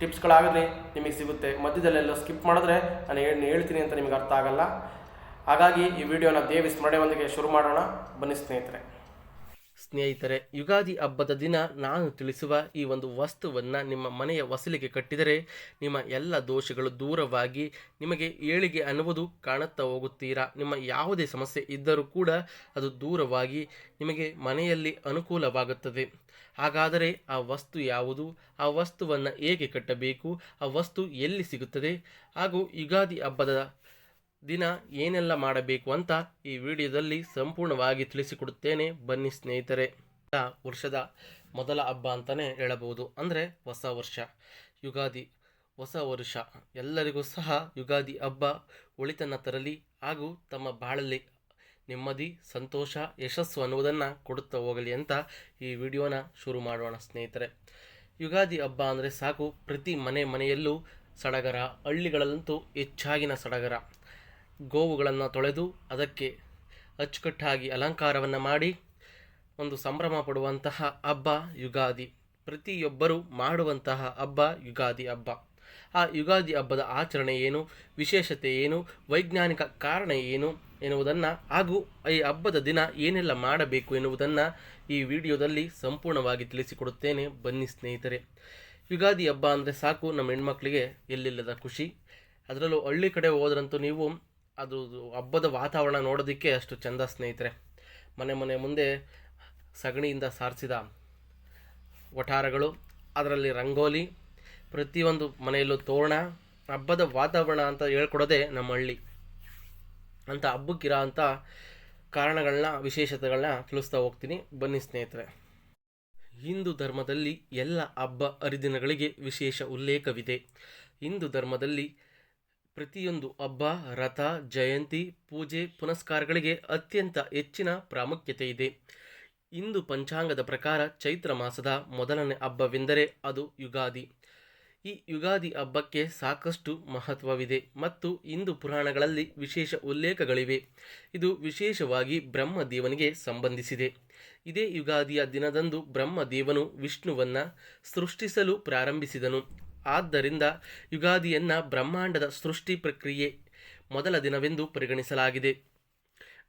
ಟಿಪ್ಸ್ಗಳಾಗಲಿ ನಿಮಗೆ ಸಿಗುತ್ತೆ. ಮಧ್ಯದಲ್ಲೆಲ್ಲ ಸ್ಕಿಪ್ ಮಾಡಿದ್ರೆ ನಾನು ಏನು ಹೇಳ್ತೀನಿ ಅಂತ ನಿಮಗೆ ಅರ್ಥ ಆಗಲ್ಲ. ಹಾಗಾಗಿ ಈ ವಿಡಿಯೋನ ದೇವಿ ಸ್ಮರಣೆಯೊಂದಿಗೆ ಶುರು ಮಾಡೋಣ. ಬನ್ನಿ ಸ್ನೇಹಿತರೆ. ಸ್ನೇಹಿತರೆ, ಯುಗಾದಿ ಹಬ್ಬದ ದಿನ ನಾನು ತಿಳಿಸುವ ಈ ಒಂದು ವಸ್ತುವನ್ನು ನಿಮ್ಮ ಮನೆಯ ವಸಲಿಗೆ ಕಟ್ಟಿದರೆ ನಿಮ್ಮ ಎಲ್ಲ ದೋಷಗಳು ದೂರವಾಗಿ ನಿಮಗೆ ಏಳಿಗೆ ಅನ್ನುವುದು ಕಾಣುತ್ತಾ ಹೋಗುತ್ತೀರಾ? ನಿಮ್ಮ ಯಾವುದೇ ಸಮಸ್ಯೆ ಇದ್ದರೂ ಕೂಡ ಅದು ದೂರವಾಗಿ ನಿಮಗೆ ಮನೆಯಲ್ಲಿ ಅನುಕೂಲವಾಗುತ್ತದೆ. ಹಾಗಾದರೆ ಆ ವಸ್ತು ಯಾವುದು? ಆ ವಸ್ತುವನ್ನು ಹೇಗೆ ಕಟ್ಟಬೇಕು? ಆ ವಸ್ತು ಎಲ್ಲಿ ಸಿಗುತ್ತದೆ? ಹಾಗೂ ಯುಗಾದಿ ಹಬ್ಬದ ದಿನ ಏನೆಲ್ಲ ಮಾಡಬೇಕು ಅಂತ ಈ ವಿಡಿಯೋದಲ್ಲಿ ಸಂಪೂರ್ಣವಾಗಿ ತಿಳಿಸಿಕೊಡುತ್ತೇನೆ. ಬನ್ನಿ ಸ್ನೇಹಿತರೆ. ವರ್ಷದ ಮೊದಲ ಹಬ್ಬ ಅಂತಲೇ ಹೇಳಬಹುದು. ಅಂದರೆ ಹೊಸ ವರ್ಷ, ಯುಗಾದಿ, ಹೊಸ ವರ್ಷ. ಎಲ್ಲರಿಗೂ ಸಹ ಯುಗಾದಿ ಹಬ್ಬ ಒಳಿತನ್ನು ತರಲಿ ಹಾಗೂ ತಮ್ಮ ಬಾಳಲ್ಲಿ ನೆಮ್ಮದಿ, ಸಂತೋಷ, ಯಶಸ್ಸು ಅನ್ನುವುದನ್ನು ಕೊಡುತ್ತಾ ಹೋಗಲಿ ಅಂತ ಈ ವಿಡಿಯೋನ ಶುರು ಮಾಡೋಣ ಸ್ನೇಹಿತರೆ. ಯುಗಾದಿ ಹಬ್ಬ ಅಂದರೆ ಸಾಕು ಪ್ರತಿ ಮನೆ ಮನೆಯಲ್ಲೂ ಸಡಗರ, ಹಳ್ಳಿಗಳಲ್ಲಂತೂ ಹೆಚ್ಚಾಗಿನ ಸಡಗರ. ಗೋವುಗಳನ್ನು ತೊಳೆದು ಅದಕ್ಕೆ ಅಚ್ಚುಕಟ್ಟಾಗಿ ಅಲಂಕಾರವನ್ನು ಮಾಡಿ ಒಂದು ಸಂಭ್ರಮ ಪಡುವಂತಹ ಹಬ್ಬ ಯುಗಾದಿ. ಪ್ರತಿಯೊಬ್ಬರು ಮಾಡುವಂತಹ ಹಬ್ಬ ಯುಗಾದಿ ಹಬ್ಬ. ಆ ಯುಗಾದಿ ಹಬ್ಬದ ಆಚರಣೆ ಏನು? ವಿಶೇಷತೆ ಏನು? ವೈಜ್ಞಾನಿಕ ಕಾರಣ ಏನು ಎನ್ನುವುದನ್ನು ಹಾಗೂ ಈ ಹಬ್ಬದ ದಿನ ಏನೆಲ್ಲ ಮಾಡಬೇಕು ಎನ್ನುವುದನ್ನು ಈ ವಿಡಿಯೋದಲ್ಲಿ ಸಂಪೂರ್ಣವಾಗಿ ತಿಳಿಸಿಕೊಡುತ್ತೇನೆ. ಬನ್ನಿ ಸ್ನೇಹಿತರೆ. ಯುಗಾದಿ ಹಬ್ಬ ಅಂದರೆ ಸಾಕು. ನಮ್ಮ ಹೆಣ್ಮಕ್ಳಿಗೆ ಎಲ್ಲಿಲ್ಲದ ಖುಷಿ. ಅದರಲ್ಲೂ ಹಳ್ಳಿ ಕಡೆ ಹೋದ್ರಂತೂ ನೀವು ಅದು ಹಬ್ಬದ ವಾತಾವರಣ ನೋಡೋದಕ್ಕೆ ಅಷ್ಟು ಚಂದ ಸ್ನೇಹಿತರೆ. ಮನೆ ಮನೆ ಮುಂದೆ ಸಗಣಿಯಿಂದ ಸಾರಿಸಿದ ವಠಾರಗಳು, ಅದರಲ್ಲಿ ರಂಗೋಲಿ, ಪ್ರತಿಯೊಂದು ಮನೆಯಲ್ಲೂ ತೋರಣ, ಹಬ್ಬದ ವಾತಾವರಣ ಅಂತ ಹೇಳ್ಕೊಡೋದೇ ನಮ್ಮ ಹಳ್ಳಿ. ಅಂತ ಹಬ್ಬಕ್ಕಿರೋ ಅಂಥ ಕಾರಣಗಳನ್ನ, ವಿಶೇಷತೆಗಳನ್ನ ತಿಳಿಸ್ತಾ ಹೋಗ್ತೀನಿ. ಬನ್ನಿ ಸ್ನೇಹಿತರೆ. ಹಿಂದೂ ಧರ್ಮದಲ್ಲಿ ಎಲ್ಲ ಹಬ್ಬ ಹರಿದಿನಗಳಿಗೆ ವಿಶೇಷ ಉಲ್ಲೇಖವಿದೆ. ಹಿಂದೂ ಧರ್ಮದಲ್ಲಿ ಪ್ರತಿಯೊಂದು ಹಬ್ಬ, ರಥ, ಜಯಂತಿ, ಪೂಜೆ, ಪುನಸ್ಕಾರಗಳಿಗೆ ಅತ್ಯಂತ ಹೆಚ್ಚಿನ ಪ್ರಾಮುಖ್ಯತೆ ಇದೆ. ಇಂದು ಪಂಚಾಂಗದ ಪ್ರಕಾರ ಚೈತ್ರ ಮಾಸದ ಮೊದಲನೇ ಹಬ್ಬವೆಂದರೆ ಅದು ಯುಗಾದಿ. ಈ ಯುಗಾದಿ ಹಬ್ಬಕ್ಕೆ ಸಾಕಷ್ಟು ಮಹತ್ವವಿದೆ ಮತ್ತು ಇಂದು ಪುರಾಣಗಳಲ್ಲಿ ವಿಶೇಷ ಉಲ್ಲೇಖಗಳಿವೆ. ಇದು ವಿಶೇಷವಾಗಿ ಬ್ರಹ್ಮದೇವನಿಗೆ ಸಂಬಂಧಿಸಿದೆ. ಇದೇ ಯುಗಾದಿಯ ದಿನದಂದು ಬ್ರಹ್ಮದೇವನು ವಿಷ್ಣುವನ್ನು ಸೃಷ್ಟಿಸಲು ಪ್ರಾರಂಭಿಸಿದನು. ಆದ್ದರಿಂದ ಯುಗಾದಿಯನ್ನು ಬ್ರಹ್ಮಾಂಡದ ಸೃಷ್ಟಿ ಪ್ರಕ್ರಿಯೆ ಮೊದಲ ದಿನವೆಂದು ಪರಿಗಣಿಸಲಾಗಿದೆ.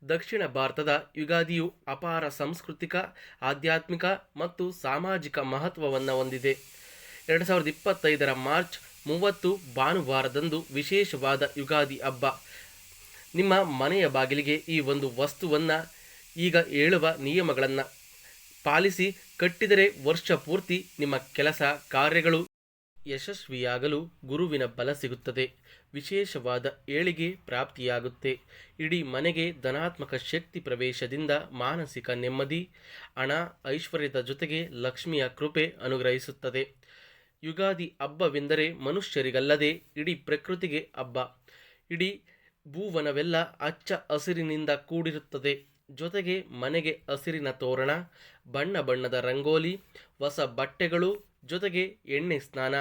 ದಕ್ಷಿಣ ಭಾರತದ ಯುಗಾದಿಯು ಅಪಾರ ಸಾಂಸ್ಕೃತಿಕ, ಆಧ್ಯಾತ್ಮಿಕ ಮತ್ತು ಸಾಮಾಜಿಕ ಮಹತ್ವವನ್ನು ಹೊಂದಿದೆ. ಎರಡು ಸಾವಿರದ ಇಪ್ಪತ್ತೈದರ ಮಾರ್ಚ್ ಮೂವತ್ತು ಭಾನುವಾರದಂದು ವಿಶೇಷವಾದ ಯುಗಾದಿ ಹಬ್ಬ. ನಿಮ್ಮ ಮನೆಯ ಬಾಗಿಲಿಗೆ ಈ ಒಂದು ವಸ್ತುವನ್ನು ಈಗ ಹೇಳುವ ನಿಯಮಗಳನ್ನು ಪಾಲಿಸಿ ಕಟ್ಟಿದರೆ ವರ್ಷ ಪೂರ್ತಿ ನಿಮ್ಮ ಕೆಲಸ ಕಾರ್ಯಗಳು ಯಶಸ್ವಿಯಾಗಲು ಗುರುವಿನ ಬಲ ಸಿಗುತ್ತದೆ. ವಿಶೇಷವಾದ ಏಳಿಗೆ ಪ್ರಾಪ್ತಿಯಾಗುತ್ತೆ. ಇಡೀ ಮನೆಗೆ ಧನಾತ್ಮಕ ಶಕ್ತಿ ಪ್ರವೇಶದಿಂದ ಮಾನಸಿಕ ನೆಮ್ಮದಿ, ಹಣ, ಐಶ್ವರ್ಯದ ಜೊತೆಗೆ ಲಕ್ಷ್ಮಿಯ ಕೃಪೆ ಅನುಗ್ರಹಿಸುತ್ತದೆ. ಯುಗಾದಿ ಹಬ್ಬವೆಂದರೆ ಮನುಷ್ಯರಿಗಲ್ಲದೆ ಇಡೀ ಪ್ರಕೃತಿಗೆ ಹಬ್ಬ. ಇಡೀ ಭೂವನವೆಲ್ಲ ಅಚ್ಚ ಹಸಿರಿನಿಂದ ಕೂಡಿರುತ್ತದೆ. ಜೊತೆಗೆ ಮನೆಗೆ ಹಸಿರಿನ ತೋರಣ, ಬಣ್ಣ ಬಣ್ಣದ ರಂಗೋಲಿ, ಹೊಸ ಬಟ್ಟೆಗಳು ಜೊತೆಗೆ ಎಣ್ಣೆ ಸ್ನಾನ,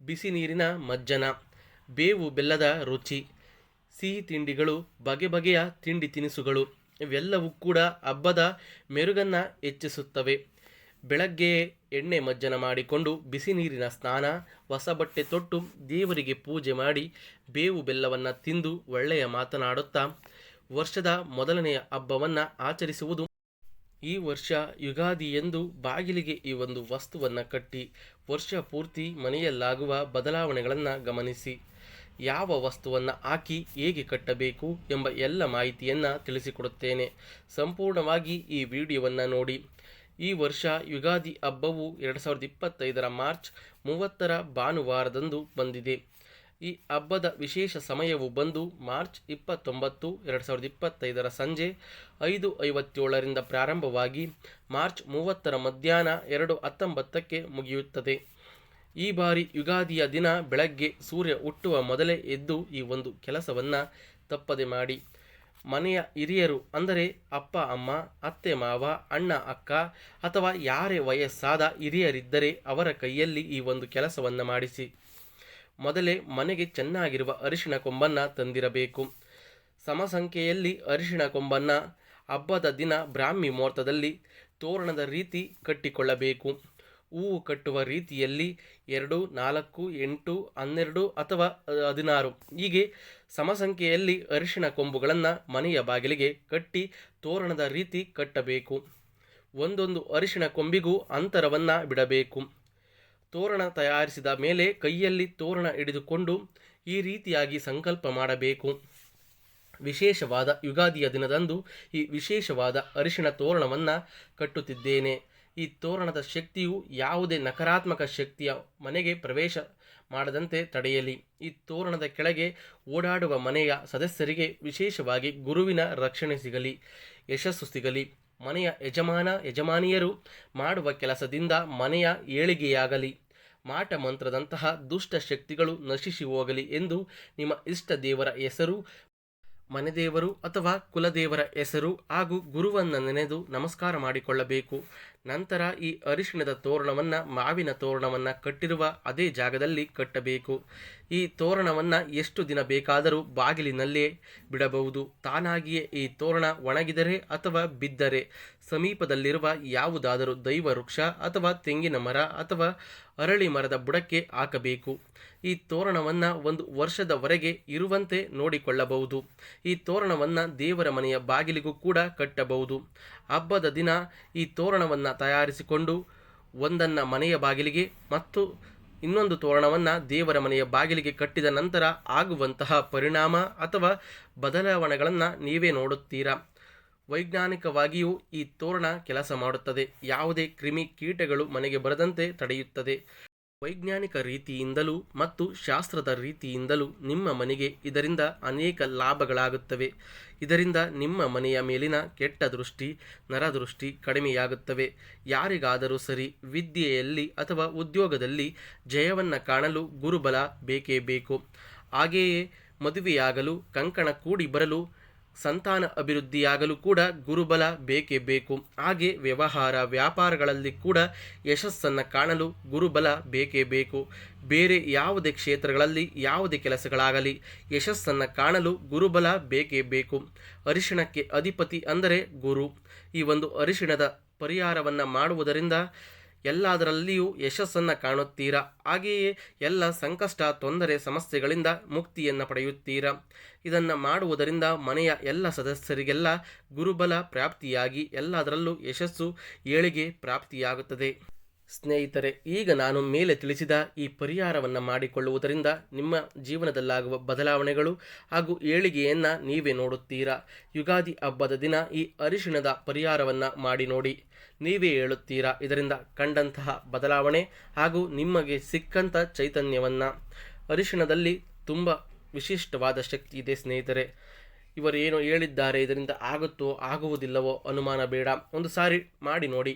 ಬಿಸಿ ನೀರಿನ ಮಜ್ಜನ, ಬೇವು ಬೆಲ್ಲದ ರುಚಿ, ಸಿಹಿ ತಿಂಡಿಗಳು, ಬಗೆ ಬಗೆಯ ತಿಂಡಿ ತಿನಿಸುಗಳು, ಇವೆಲ್ಲವೂ ಕೂಡ ಹಬ್ಬದ ಮೆರುಗನ್ನು ಹೆಚ್ಚಿಸುತ್ತವೆ. ಬೆಳಗ್ಗೆ ಎಣ್ಣೆ ಮಜ್ಜನ ಮಾಡಿಕೊಂಡು ಬಿಸಿ ನೀರಿನ ಸ್ನಾನ, ಹೊಸ ಬಟ್ಟೆ ತೊಟ್ಟು ದೇವರಿಗೆ ಪೂಜೆ ಮಾಡಿ ಬೇವು ಬೆಲ್ಲವನ್ನು ತಿಂದು ಒಳ್ಳೆಯ ಮಾತನಾಡುತ್ತಾ ವರ್ಷದ ಮೊದಲನೆಯ ಹಬ್ಬವನ್ನು ಆಚರಿಸುವುದು ಈ ವರ್ಷ ಯುಗಾದಿ ಎಂದು ಬಾಗಿಲಿಗೆ ಈ ಒಂದು ವಸ್ತುವನ್ನು ಕಟ್ಟಿ ವರ್ಷ ಪೂರ್ತಿ ಮನೆಯಲ್ಲಾಗುವ ಬದಲಾವಣೆಗಳನ್ನು ಗಮನಿಸಿ. ಯಾವ ವಸ್ತುವನ್ನು ಹಾಕಿ ಹೇಗೆ ಕಟ್ಟಬೇಕು ಎಂಬ ಎಲ್ಲ ಮಾಹಿತಿಯನ್ನು ತಿಳಿಸಿಕೊಡುತ್ತೇನೆ. ಸಂಪೂರ್ಣವಾಗಿ ಈ ವಿಡಿಯೋವನ್ನು ನೋಡಿ. ಈ ವರ್ಷ ಯುಗಾದಿ ಹಬ್ಬವು ಎರಡು ಸಾವಿರದ ಇಪ್ಪತ್ತೈದರ ಮಾರ್ಚ್ ಮೂವತ್ತರ ಭಾನುವಾರದಂದು ಬಂದಿದೆ. ಈ ಹಬ್ಬದ ವಿಶೇಷ ಸಮಯವು ಬಂದು ಮಾರ್ಚ್ ಇಪ್ಪತ್ತೊಂಬತ್ತು, ಎರಡು ಸಾವಿರದ ಇಪ್ಪತ್ತೈದರ ಸಂಜೆ ಐದು ಐವತ್ತೇಳರಿಂದ ಪ್ರಾರಂಭವಾಗಿ ಮಾರ್ಚ್ ಮೂವತ್ತರ ಮಧ್ಯಾಹ್ನ ಎರಡು ಹತ್ತೊಂಬತ್ತಕ್ಕೆ ಮುಗಿಯುತ್ತದೆ. ಈ ಬಾರಿ ಯುಗಾದಿಯ ದಿನ ಬೆಳಗ್ಗೆ ಸೂರ್ಯ ಹುಟ್ಟುವ ಮೊದಲೇ ಎದ್ದು ಈ ಒಂದು ಕೆಲಸವನ್ನು ತಪ್ಪದೆ ಮಾಡಿ. ಮನೆಯ ಹಿರಿಯರು ಅಂದರೆ ಅಪ್ಪ, ಅಮ್ಮ, ಅತ್ತೆ, ಮಾವ, ಅಣ್ಣ, ಅಕ್ಕ ಅಥವಾ ಯಾರೇ ವಯಸ್ಸಾದ ಹಿರಿಯರಿದ್ದರೆ ಅವರ ಕೈಯಲ್ಲಿ ಈ ಒಂದು ಕೆಲಸವನ್ನು ಮಾಡಿಸಿ. ಮೊದಲೇ ಮನೆಗೆ ಚೆನ್ನಾಗಿರುವ ಅರಿಶಿಣ ಕೊಂಬನ್ನು ತಂದಿರಬೇಕು. ಸಮಸಂಖ್ಯೆಯಲ್ಲಿ ಅರಿಶಿಣ ಕೊಂಬನ್ನು ಹಬ್ಬದ ದಿನ ಬ್ರಾಹ್ಮಿ ಮುಹೂರ್ತದಲ್ಲಿ ತೋರಣದ ರೀತಿ ಕಟ್ಟಿಕೊಳ್ಳಬೇಕು. ಹೂವು ಕಟ್ಟುವ ರೀತಿಯಲ್ಲಿ ಎರಡು, ನಾಲ್ಕು, ಎಂಟು, ಹನ್ನೆರಡು ಅಥವಾ ಹದಿನಾರು. ಹೀಗೆ ಸಮಸಂಖ್ಯೆಯಲ್ಲಿ ಅರಿಶಿಣ ಕೊಂಬುಗಳನ್ನು ಮನೆಯ ಬಾಗಿಲಿಗೆ ಕಟ್ಟಿ ತೋರಣದ ರೀತಿ ಕಟ್ಟಬೇಕು. ಒಂದೊಂದು ಅರಿಶಿಣ ಕೊಂಬಿಗೂ ಅಂತರವನ್ನು ಬಿಡಬೇಕು. ತೋರಣ ತಯಾರಿಸಿದ ಮೇಲೆ ಕೈಯಲ್ಲಿ ತೋರಣ ಹಿಡಿದುಕೊಂಡು ಈ ರೀತಿಯಾಗಿ ಸಂಕಲ್ಪ ಮಾಡಬೇಕು. ವಿಶೇಷವಾದ ಯುಗಾದಿಯ ದಿನದಂದು ಈ ವಿಶೇಷವಾದ ಅರಿಶಿಣ ತೋರಣವನ್ನು ಕಟ್ಟುತ್ತಿದ್ದೇನೆ. ಈ ತೋರಣದ ಶಕ್ತಿಯು ಯಾವುದೇ ನಕಾರಾತ್ಮಕ ಶಕ್ತಿಯ ಮನೆಗೆ ಪ್ರವೇಶ ಮಾಡದಂತೆ ತಡೆಯಲಿ. ಈ ತೋರಣದ ಕೆಳಗೆ ಓಡಾಡುವ ಮನೆಯ ಸದಸ್ಯರಿಗೆ ವಿಶೇಷವಾಗಿ ಗುರುವಿನ ರಕ್ಷಣೆ ಸಿಗಲಿ, ಯಶಸ್ಸು ಸಿಗಲಿ. ಮನೆಯ ಯಜಮಾನ, ಯಜಮಾನಿಯರು ಮಾಡುವ ಕೆಲಸದಿಂದ ಮನೆಯ ಏಳಿಗೆಯಾಗಲಿ. ಮಾಟ ಮಂತ್ರದಂತಹ ದುಷ್ಟ ಶಕ್ತಿಗಳು ನಶಿಸಿ ಹೋಗಲಿ ಎಂದು ನಿಮ್ಮ ಇಷ್ಟ ದೇವರ ಹೆಸರು, ಮನೆದೇವರು ಅಥವಾ ಕುಲದೇವರ ಹೆಸರು ಹಾಗೂ ಗುರುವನ್ನು ನೆನೆದು ನಮಸ್ಕಾರ ಮಾಡಿಕೊಳ್ಳಬೇಕು. ನಂತರ ಈ ಅರಿಶಿಣದ ತೋರಣವನ್ನು, ಮಾವಿನ ತೋರಣವನ್ನು ಕಟ್ಟಿರುವ ಅದೇ ಜಾಗದಲ್ಲಿ ಕಟ್ಟಬೇಕು. ಈ ತೋರಣವನ್ನು ಎಷ್ಟು ದಿನ ಬೇಕಾದರೂ ಬಾಗಿಲಿನಲ್ಲೇ ಬಿಡಬಹುದು. ತಾನಾಗಿಯೇ ಈ ತೋರಣ ಒಣಗಿದರೆ ಅಥವಾ ಬಿದ್ದರೆ, ಸಮೀಪದಲ್ಲಿರುವ ಯಾವುದಾದರೂ ದೈವ ವೃಕ್ಷ ಅಥವಾ ತೆಂಗಿನ ಮರ ಅಥವಾ ಅರಳಿ ಮರದ ಬುಡಕ್ಕೆ ಹಾಕಬೇಕು. ಈ ತೋರಣವನ್ನು ಒಂದು ವರ್ಷದವರೆಗೆ ಇರುವಂತೆ ನೋಡಿಕೊಳ್ಳಬಹುದು. ಈ ತೋರಣವನ್ನು ದೇವರ ಮನೆಯ ಬಾಗಿಲಿಗೂ ಕೂಡ ಕಟ್ಟಬಹುದು. ಹಬ್ಬದ ದಿನ ಈ ತಯಾರಿಸಿಕೊಂಡು ಒಂದನ್ನು ಮನೆಯ ಬಾಗಿಲಿಗೆ ಮತ್ತು ಇನ್ನೊಂದು ತೋರಣವನ್ನು ದೇವರ ಮನೆಯ ಬಾಗಿಲಿಗೆ ಕಟ್ಟಿದ ನಂತರ ಆಗುವಂತಹ ಪರಿಣಾಮ ಅಥವಾ ಬದಲಾವಣೆಗಳನ್ನು ನೀವೇ ನೋಡುತ್ತೀರಾ? ವೈಜ್ಞಾನಿಕವಾಗಿಯೂ ಈ ತೋರಣ ಕೆಲಸ ಮಾಡುತ್ತದೆ. ಯಾವುದೇ ಕ್ರಿಮಿ ಕೀಟಗಳು ಮನೆಗೆ ಬರದಂತೆ ತಡೆಯುತ್ತದೆ. ವೈಜ್ಞಾನಿಕ ರೀತಿಯಿಂದಲೂ ಮತ್ತು ಶಾಸ್ತ್ರದ ರೀತಿಯಿಂದಲೂ ನಿಮ್ಮ ಮನೆಗೆ ಇದರಿಂದ ಅನೇಕ ಲಾಭಗಳಾಗುತ್ತವೆ. ಇದರಿಂದ ನಿಮ್ಮ ಮನೆಯ ಮೇಲಿನ ಕೆಟ್ಟ ದೃಷ್ಟಿ, ನರದೃಷ್ಟಿ ಕಡಿಮೆಯಾಗುತ್ತವೆ. ಯಾರಿಗಾದರೂ ಸರಿ ವಿದ್ಯೆಯಲ್ಲಿ ಅಥವಾ ಉದ್ಯೋಗದಲ್ಲಿ ಜಯವನ್ನು ಕಾಣಲು ಗುರುಬಲ ಬೇಕೇ ಬೇಕು. ಹಾಗೆಯೇ ಮದುವೆಯಾಗಲು ಕಂಕಣ ಕೂಡಿ ಬರಲು ಸಂತಾನ ಅಭಿವೃದ್ಧಿಯಾಗಲು ಕೂಡ ಗುರುಬಲ ಬೇಕೇ ಬೇಕು. ಹಾಗೆ ವ್ಯವಹಾರ ವ್ಯಾಪಾರಗಳಲ್ಲಿ ಕೂಡ ಯಶಸ್ಸನ್ನು ಕಾಣಲು ಗುರುಬಲ ಬೇಕೇ ಬೇಕು. ಬೇರೆ ಯಾವುದೇ ಕ್ಷೇತ್ರಗಳಲ್ಲಿ ಯಾವುದೇ ಕೆಲಸಗಳಾಗಲಿ ಯಶಸ್ಸನ್ನು ಕಾಣಲು ಗುರುಬಲ ಬೇಕೇ ಬೇಕು. ಅರಿಶಿಣಕ್ಕೆ ಅಧಿಪತಿ ಅಂದರೆ ಗುರು. ಈ ಒಂದು ಅರಿಶಿಣದ ಪರಿಹಾರವನ್ನು ಮಾಡುವುದರಿಂದ ಎಲ್ಲದರಲ್ಲಿಯೂ ಯಶಸ್ಸನ್ನು ಕಾಣುತ್ತೀರಾ? ಹಾಗೆಯೇ ಎಲ್ಲ ಸಂಕಷ್ಟ, ತೊಂದರೆ, ಸಮಸ್ಯೆಗಳಿಂದ ಮುಕ್ತಿಯನ್ನು ಪಡೆಯುತ್ತೀರಾ? ಇದನ್ನು ಮಾಡುವುದರಿಂದ ಮನೆಯ ಎಲ್ಲ ಸದಸ್ಯರಿಗೆಲ್ಲ ಗುರುಬಲ ಪ್ರಾಪ್ತಿಯಾಗಿ ಎಲ್ಲದರಲ್ಲೂ ಯಶಸ್ಸು, ಏಳಿಗೆ ಪ್ರಾಪ್ತಿಯಾಗುತ್ತದೆ. ಸ್ನೇಹಿತರೆ, ಈಗ ನಾನು ಮೇಲೆ ತಿಳಿಸಿದ ಈ ಪರಿಹಾರವನ್ನು ಮಾಡಿಕೊಳ್ಳುವುದರಿಂದ ನಿಮ್ಮ ಜೀವನದಲ್ಲಾಗುವ ಬದಲಾವಣೆಗಳು ಹಾಗೂ ಏಳಿಗೆಯನ್ನು ನೀವೇ ನೋಡುತ್ತೀರಾ? ಯುಗಾದಿ ಹಬ್ಬದ ದಿನ ಈ ಅರಿಶಿಣದ ಪರಿಹಾರವನ್ನು ಮಾಡಿ ನೋಡಿ. ನೀವೇ ಹೇಳುತ್ತೀರಾ ಇದರಿಂದ ಕಂಡಂತಹ ಬದಲಾವಣೆ ಹಾಗೂ ನಿಮಗೆ ಸಿಕ್ಕಂಥ ಚೈತನ್ಯವನ್ನು? ಅರಿಶಿಣದಲ್ಲಿ ತುಂಬ ವಿಶಿಷ್ಟವಾದ ಶಕ್ತಿ ಇದೆ ಸ್ನೇಹಿತರೆ. ಇವರು ಏನು ಹೇಳಿದ್ದಾರೆ ಇದರಿಂದ ಆಗುತ್ತೋ, ಆಗುವುದಿಲ್ಲವೋ ಅನುಮಾನ ಬೇಡ. ಒಂದು ಸಾರಿ ಮಾಡಿ ನೋಡಿ.